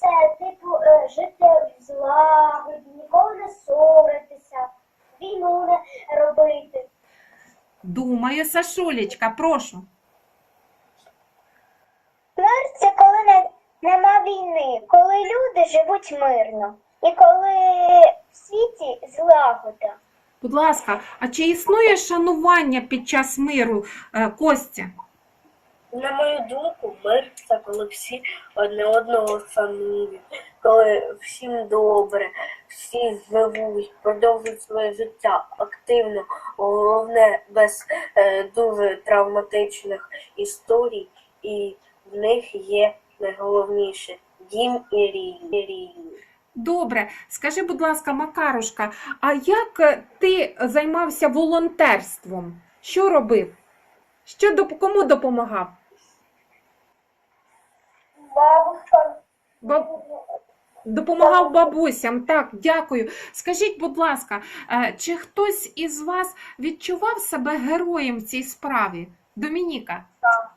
Це, типу, е, жити в злагоді, ніколи не ссоритися, війну не робити. Думаю, Сашулечка, прошу. Мир це коли не, нема війни, коли люди живуть мирно. І коли в світі злагода. Будь ласка, а чи існує шанування під час миру, е, Костя? На мою думку, мир це коли всі одне одного шанують, коли всім добре, всі живуть, продовжують своє життя активно, головне без е, дуже травматичних історій, і в них є найголовніше дім і рівні. Добре, скажи, будь ласка, Макарушка, а як е, ти займався волонтерством? Що робив? Що кому допомагав? Баб- Допомагав бабусям, так, дякую. Скажіть, будь ласка, е, чи хтось із вас відчував себе героєм в цій справі? Домініка? Так.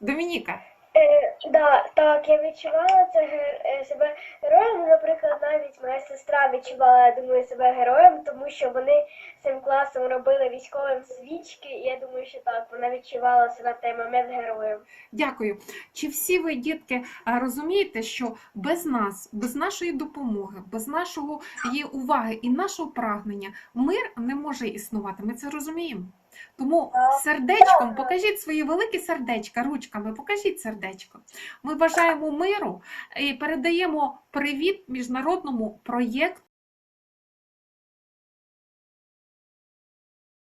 Домініка? Е, да, так, я відчувала це е, себе відчувала, я думаю, себе героєм, тому що вони цим класом робили військовим свічки, і я думаю, що так, вона відчувала себе в той момент героєм. Дякую. Чи всі ви, дітки, розумієте, що без нас, без нашої допомоги, без нашого її уваги і нашого прагнення мир не може існувати? Ми це розуміємо. Тому сердечком покажіть свої великі сердечка, ручками, покажіть сердечко. Ми бажаємо миру і передаємо привіт міжнародному проєкту